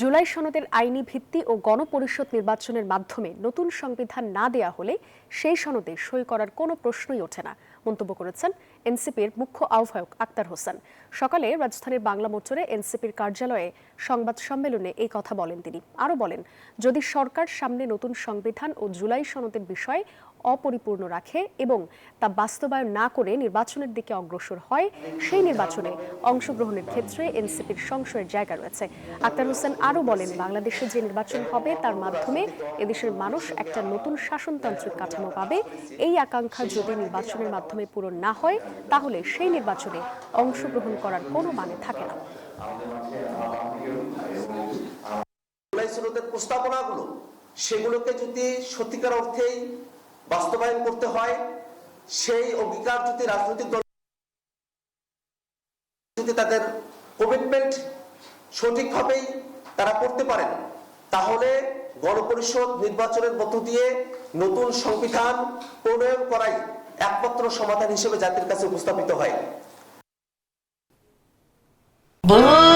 জুলাই সনদের আইনি ভিত্তি ও গণপরিষদ নির্বাচনের মাধ্যমে নতুন সংবিধান না দেয়া হলে সেই সনদে সই করার কোনো প্রশ্নই ওঠে না, মন্তব্য করেছেন এনসিপির মুখ্য আহ্বায়ক আক্তার হোসেন। সকালে রাজধানীর বাংলা মোটরে এনসিপির কার্যালয়ে সংবাদ সম্মেলনে এই কথা বলেন তিনি। আরও বলেন, যদি সরকার সামনে নতুন সংবিধান ও জুলাই সনদের বিষয় অপরিপূর্ণ রাখে এবং তা বাস্তবায়ন না করে নির্বাচনের দিকে অগ্রসর হয়, সেই নির্বাচনে অংশগ্রহণের ক্ষেত্রে এনসিপির সংশয়ের জায়গা রয়েছে। আক্তার হোসেন আরও বলেন, বাংলাদেশে যে নির্বাচন হবে তার মাধ্যমে এদেশের মানুষ একটা নতুন শাসনতান্ত্রিক কাঠামো পাবে। এই আকাঙ্ক্ষা যদি নির্বাচনের মাধ্যমে পূরণ না হয়, তাহলে সেই নির্বাচনে অংশগ্রহণ করার কোনো মানে থাকে না। প্রস্তাবনাগুলো, সেগুলোকে যদি সত্যিকার অর্থেই বাস্তবায়ন করতে হয়, সেই অঙ্গীকার যদি রাজনৈতিক দল যদি তাদের কমিটমেন্ট সঠিকভাবেই তারা করতে পারেন, তাহলে গণপরিষদ নির্বাচনের মধ্য দিয়ে নতুন সংবিধান প্রণয়ন করাই একমাত্র সমাধান হিসেবে জাতির কাছে উপস্থাপিত হয়। বল